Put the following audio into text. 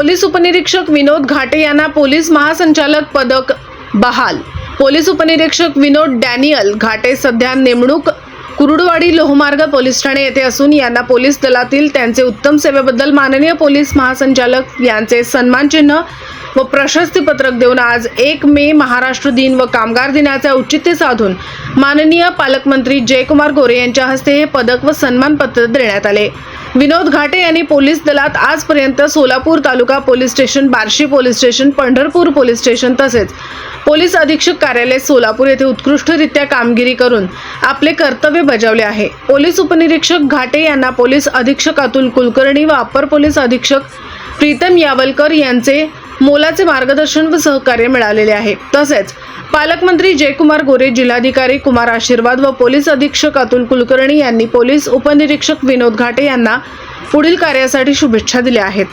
Police उपनिरीक्षक विनोद घाटे यांना police महासंचालक पदक बहाल. पोलीस उपनिरीक्षक विनोद डॅनियल घाटे सध्या नेमणूक कुरुडवाडी लोहमार्ग पोलीस ठाणे येथे असून यांना पोलीस दलातील त्यांचे उत्तम सेवेबद्दल माननीय पोलीस महासंचालक यांचे सन्मानचिन्ह व प्रशस्ती पत्रक देऊन आज एक मे महाराष्ट्र दिन व कामगार दिनाचे औचित्य साधून माननीय पालकमंत्री जयकुमार गोरे यांच्या हस्ते हे पदक व सन्मानपत्र देण्यात आले. विनोद घाटे यांनी पोलीस दलात आजपर्यंत Solapur taluka police station Barshi police station Pandharpur police station तसेच पोलीस अधीक्षक कार्यालय सोलापूर येथे उत्कृष्टरित्या कामगिरी करून आपले कर्तव्य बजावले आहे. पोलीस उपनिरीक्षक घाटे यांना पोलीस अधीक्षक अतुल कुलकर्णी व अप्पर पोलीस अधीक्षक प्रीतम यावलकर यांचे मोलाचे मार्गदर्शन व सहकार्य मिळालेले आहे. तसेच पालकमंत्री जयकुमार गोरे जिल्हाधिकारी कुमार आशीर्वाद व पोलीस अधीक्षक अतुल कुलकर्णी यांनी पोलीस उपनिरीक्षक विनोद घाटे यांना पुढील कार्यासाठी शुभेच्छा दिल्या आहेत.